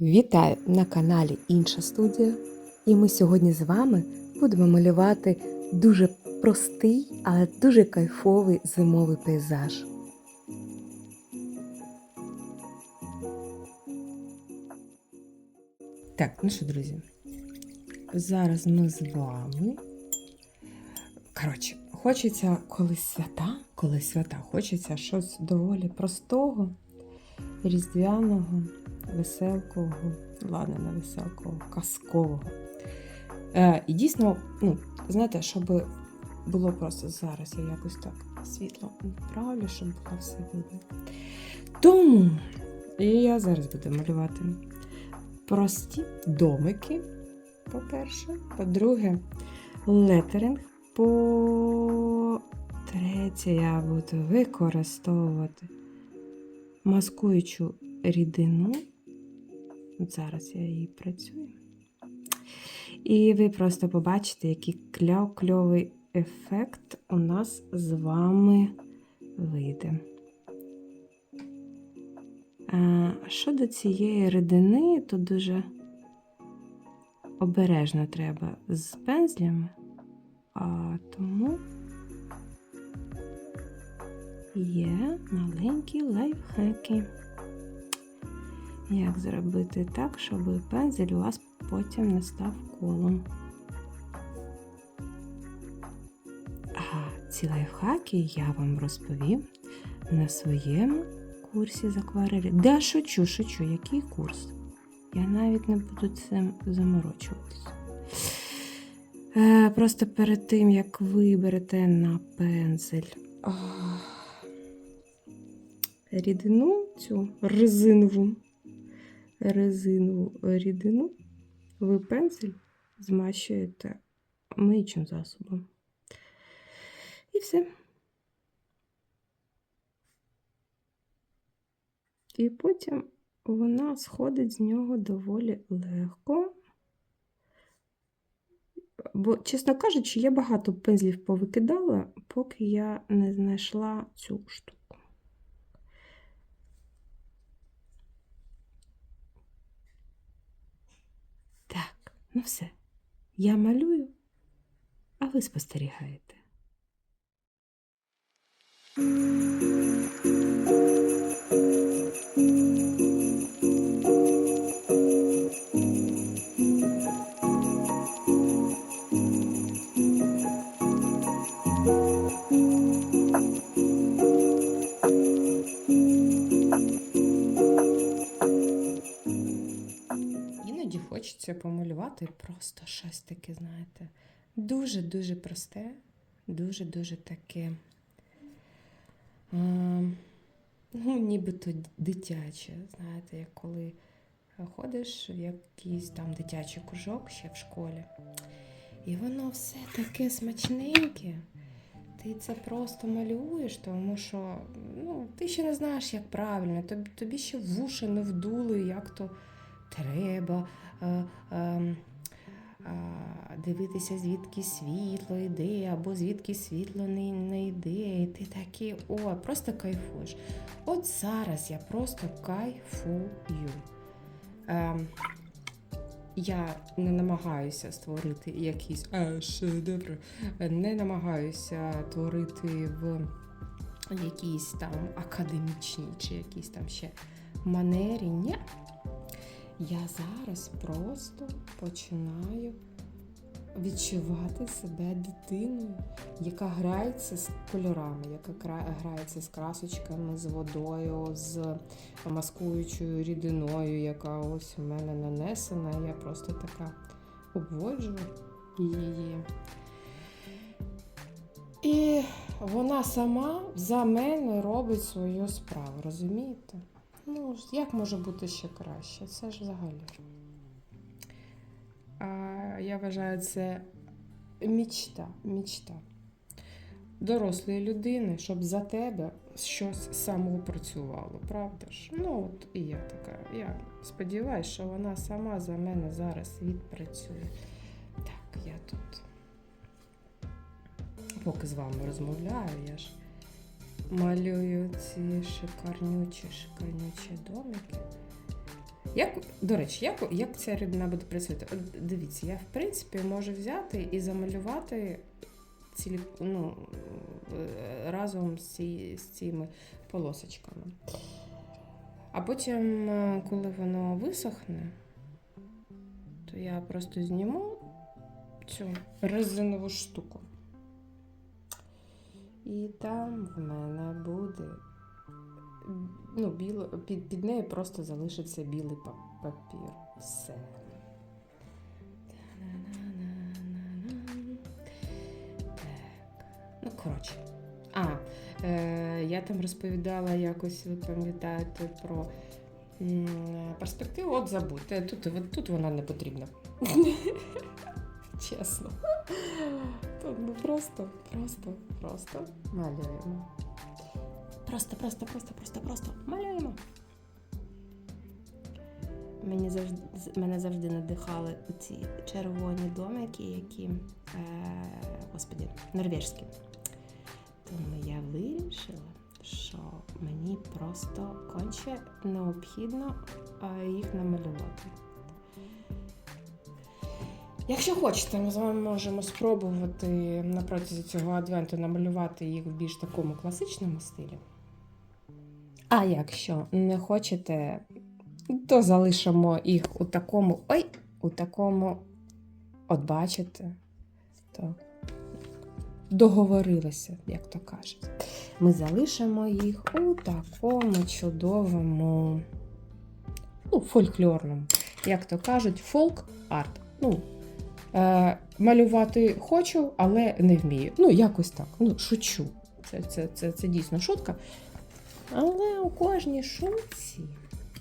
Вітаю на каналі Інша студія. І ми сьогодні з вами будемо малювати дуже простий, але дуже кайфовий зимовий пейзаж. Так, ну що, друзі, зараз ми з вами. Коротше, хочеться коли свята, коли свята, хочеться щось доволі простого, різдвяного, веселкового, ладно, не веселкового, казкового. Е, і дійсно, ну, знаєте, щоб було просто зараз, я якось так світло направлю, щоб було все видно. Тому я зараз буду малювати прості домики, по-перше. По-друге, летеринг. По-третє, я буду використовувати маскуючу рідину. От Зараз я її працюю. І ви просто побачите, який кльовий ефект у нас з вами вийде. Щодо цієї рідини, то дуже обережно треба з пензлями, а тому є маленькі лайфхаки. Як зробити так, щоб пензель у вас потім не став колом. А ці лайфхаки я вам розповім на своєму курсі з акварелі. Да, шучу, шучу, який курс? Я навіть не буду цим заморочуватися. Е, просто перед тим, як ви берете на пензель рідину, цю резинову, резинову рідину, ви пензель змащуєте миючим засобом. І все. І потім вона сходить з нього доволі легко. Бо, чесно кажучи, я багато пензлів повикидала, поки я не знайшла цю штуку. Так, ну все. Я малюю, а ви спостерігаєте. Іноді хочеться помалювати просто щось таке, знаєте, дуже-дуже просте, дуже-дуже таке, а, ну, нібито дитяче. Знаєте, як коли ходиш в якийсь там дитячий кружок ще в школі, і воно все таке смачненьке. Ти це просто малюєш, тому що ну, ти ще не знаєш, як правильно, тобі, ще вуші не вдули, як то треба е, е, е, дивитися, звідки світло йде, або звідки світло не, не йде. І ти такий, о, просто кайфуєш. От зараз я просто кайфую. Е, я не намагаюся створити якийсь шедевр, не намагаюся творити в якійсь там академічній чи якійсь там ще манері. Ні. Я зараз просто починаю відчувати себе дитиною, яка грається з кольорами, яка грається з красочками, з водою, з маскуючою рідиною, яка ось у мене нанесена. Я просто така обводжу її. І вона сама за мене робить свою справу, розумієте? Ну, як може бути ще краще? Це ж взагалі. А, я вважаю, це мічта, мічта дорослої людини, щоб за тебе щось само працювало, правда ж? Ну, от і я така. Я сподіваюся, що вона сама за мене зараз відпрацює. Так, я тут. Поки з вами розмовляю, я ж малюю ці шикарнючі, шикарнючі домики. Як, до речі, як, як ця рідина буде працювати? От дивіться, я в принципі можу взяти і замалювати цілі, ну, е, разом з, ці, з цими полосочками. А потім, е, коли воно висохне, то я просто зніму цю резинову штуку. І там в мене буде ну, біло, під, під нею просто залишиться білий папір. Все. Ну, коротше. А, е, я там розповідала якось, ви пам'ятаєте, про перспективу. От забудьте. Тут, тут вона не потрібна. Чесно. Тут ми просто, просто, просто малюємо. Просто, просто, просто, просто, просто малюємо. Мені завжди, мене завжди надихали ці червоні домики, які, е, господі, норвежські. Тому я вирішила, що мені просто конче необхідно е, їх намалювати. Якщо хочете, ми з вами можемо спробувати на протязі цього адвенту намалювати їх в більш такому класичному стилі. А якщо не хочете, то залишимо їх у такому. Ой, у такому, от бачите, то договорилися, як то кажуть. Ми залишимо їх у такому чудовому, ну, фольклорному, як то кажуть, фолк-арт. Ну, малювати хочу, але не вмію. Ну, якось так. Ну, шучу. Це, це, це, це дійсно шутка. Але у кожній шутці,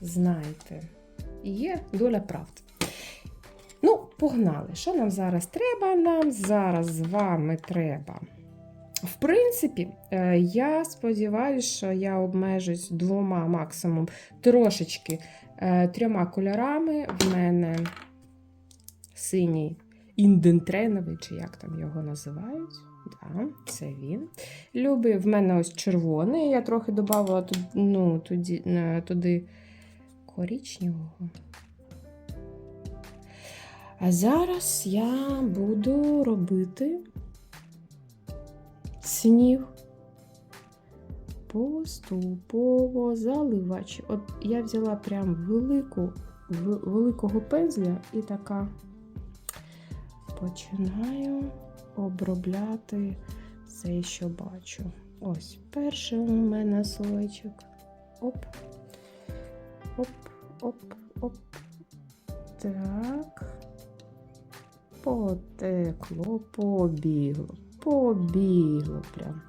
знаєте, є доля правди. Ну, погнали. Що нам зараз треба? Нам зараз з вами треба. В принципі, е, я сподіваюся, що я обмежусь двома, максимум трошечки е, трьома кольорами. В мене синій індентреновий, чи як там його називають. Да, це він. Любий, в мене ось червоний. Я трохи додавала туди, ну, туди, туди коричневого. А зараз я буду робити сніг. Поступово заливач. От я взяла прям велику, великого пензля і така починаю обробляти все, що бачу. Ось перший у мене слойчик. Оп. Оп, оп, оп. Так. Потекло, побігло, побігло прям.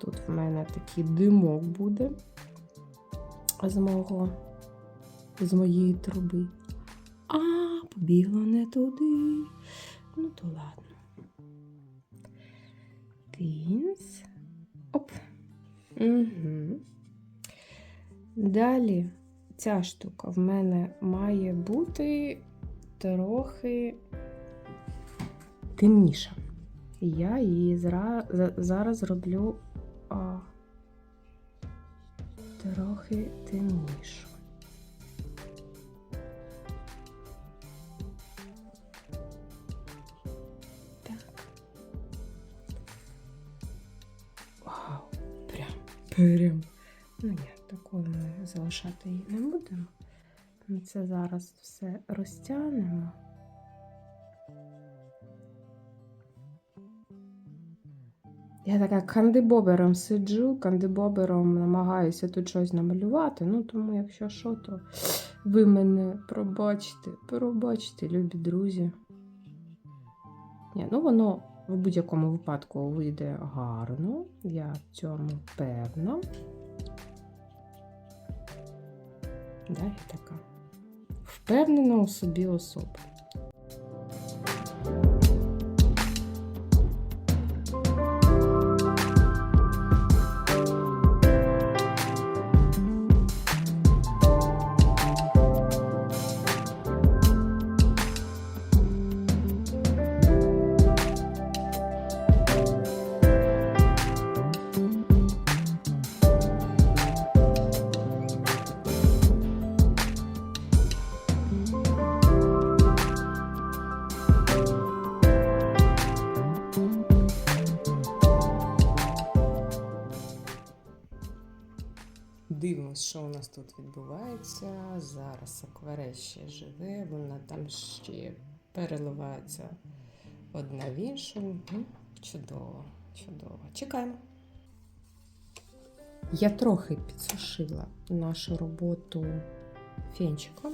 Тут в мене такий димок буде з мого, з моєї труби. А, побігло не туди. Ну, то ладно. Тинс. Оп. Угу. Далі ця штука в мене має бути трохи темніша. Я її зра... зараз роблю а, трохи темнішу. Прям. Ну ні, такою ми залишати її не будемо. Ми це зараз все розтягнемо. Я така кандибобером сиджу, кандибобером намагаюся тут щось намалювати. Ну, тому, якщо що, то ви мене пробачте, пробачте, любі друзі. Ні, ну воно в будь-якому випадку вийде гарно. Я в цьому певна. Далі така. Впевнена у собі особа. Подивимось, що у нас тут відбувається. Зараз акварель ще живе, вона там ще переливається одна в іншу. Чудово, чудово. Чекаємо. Я трохи підсушила нашу роботу фенчиком.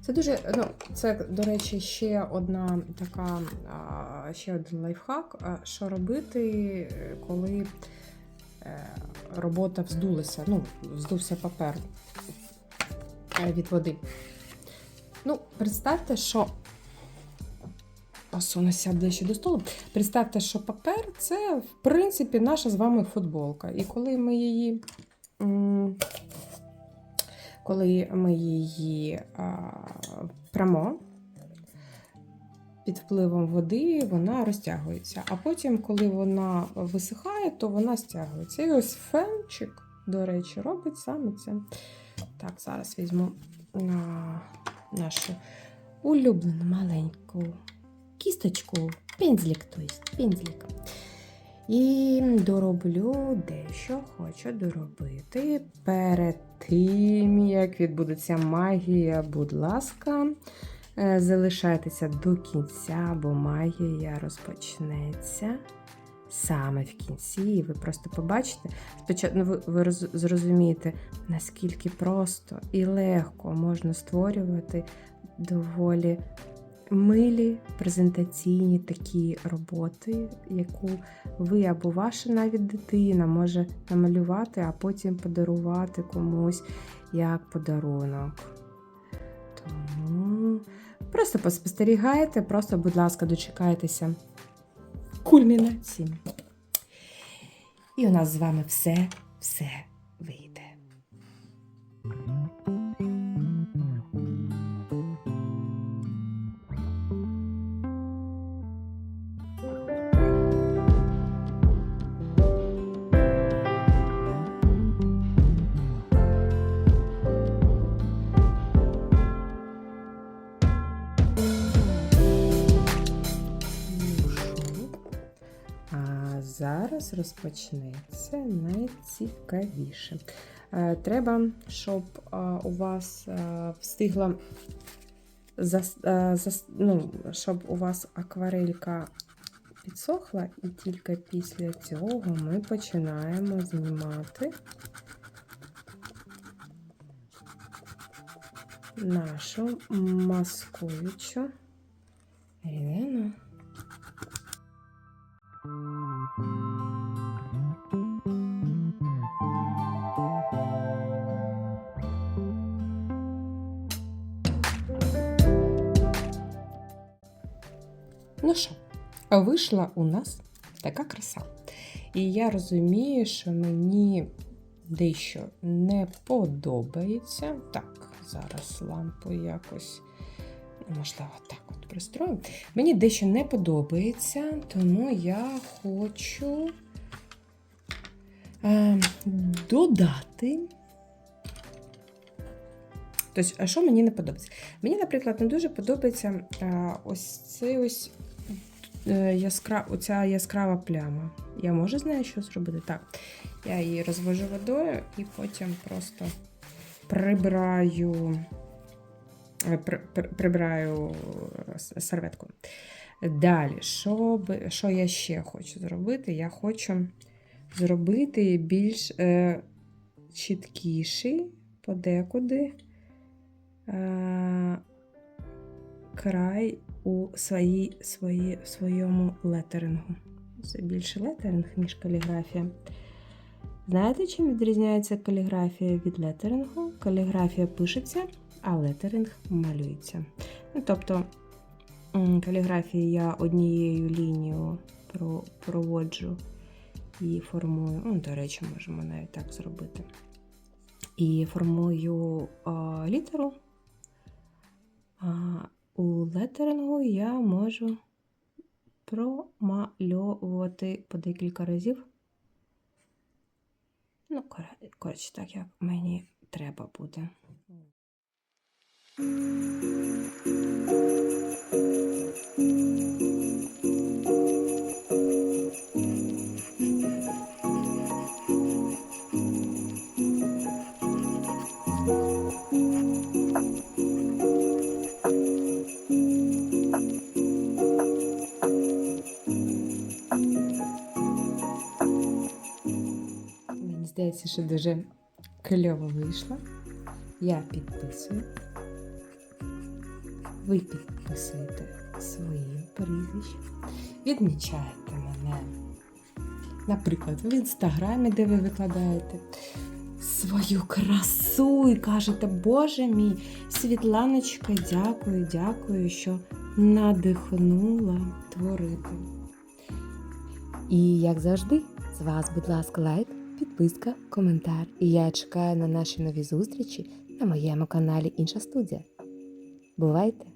Це дуже, ну, це, до речі, ще одна така, ще один лайфхак, що робити, е, коли робота вздулася, ну, вздувся папер е, від води. Ну, представте, що посунуся ближче до столу. Представте, що папер це, в принципі, наша з вами футболка. І коли ми її. Коли ми її а, прямо під впливом води, вона розтягується. А потім, коли вона висихає, то вона стягується. І ось фенчик, до речі, робить саме це. Так, зараз візьму а, нашу улюблену маленьку кісточку, пензлик, то есть, пензлик. І дороблю дещо хочу доробити. Перед тим, як відбудеться магія, будь ласка, залишайтеся до кінця, бо магія розпочнеться саме в кінці. І ви просто побачите, спочатку ну, ви, ви зрозумієте, наскільки просто і легко можна створювати доволі милі презентаційні такі роботи, яку ви або ваша навіть дитина може намалювати, а потім подарувати комусь як подарунок. Тому просто поспостерігайте, просто, будь ласка, дочекайтеся кульмінації. І у нас з вами все, все вийде. Зараз розпочнеться найцікавіше. Е, Треба, щоб е, у вас е, встигла ну, щоб у вас акварелька підсохла, і тільки після цього ми починаємо знімати нашу маскуючу Ну що, вийшла у нас така краса. І я розумію, що мені дещо не подобається. Так, зараз лампу якось, можливо, так от пристрою. Мені дещо не подобається, тому я хочу е, додати. Тобто, що мені не подобається? Мені, наприклад, не дуже подобається е, ось цей ось яскра... оця яскрава пляма. Я можу з нею що зробити? Так. Я її розвожу водою і потім просто прибираю, е, при- при- прибираю е, серветку. Далі, що, що я ще хочу зробити? Я хочу зробити більш е, чіткіший подекуди е, край у своїй, свої, своєму летерингу. Це більше летеринг, ніж каліграфія. Знаєте, чим відрізняється каліграфія від летерингу? Каліграфія пишеться, а летеринг малюється. Ну, тобто, м, каліграфії я однією лінією проводжу і формую. Ну, до речі, можемо навіть так зробити. І формую а, літеру. А у летерингу я можу промальовувати по декілька разів. Ну, кор- коротше, так як мені треба буде. здається, що дуже кльово вийшло. Я підписую. Ви підписуєте своє прізвище. Відмічаєте мене, наприклад, в інстаграмі, де ви викладаєте свою красу і кажете, Боже мій, Світланочка, дякую, дякую, що надихнула творити. І як завжди, з вас, будь ласка, лайк, підписка, коментар. І я чекаю на наші нові зустрічі на моєму каналі Інша студія. Бувайте!